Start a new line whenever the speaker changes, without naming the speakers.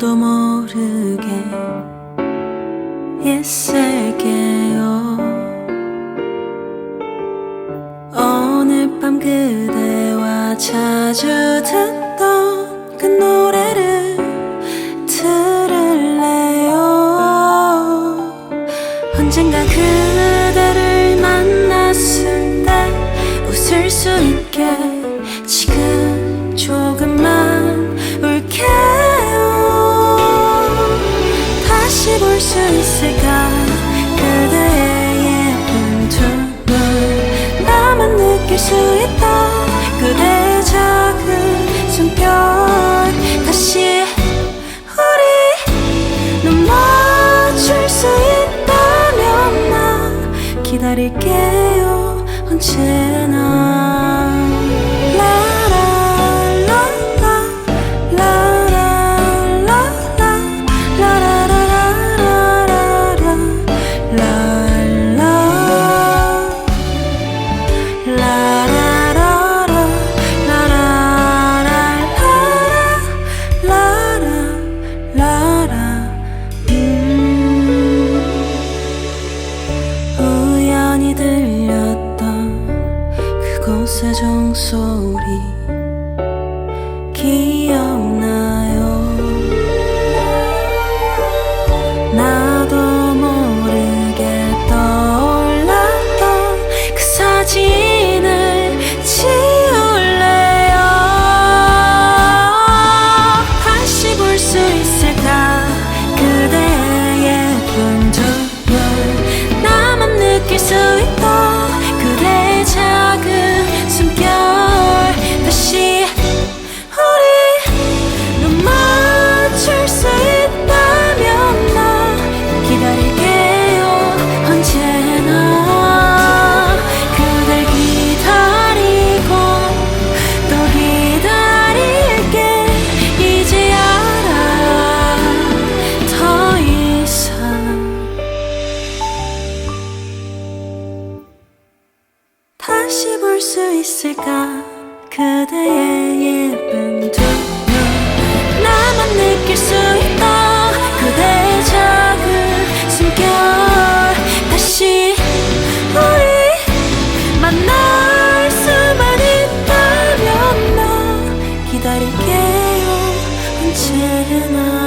아무도 모르게 있을게요. 오늘 밤 그대와 자주 듣던 언젠가 그대를 만났을 때 웃을 수 있게 지금 조금만 울게요. 다시 볼 수 있을까? 그대의 예쁜 두눈 나만 느낄 수 있다. 그대의 작은 숨결 기다릴게요 언제나. 새정 소리. 있을까? 그대의 예쁜 두 눈. 나만 느낄 수 있다. 그대의 작은 숨결. 다시 우리 만날 수만 있다면 나 기다릴게요. 언제나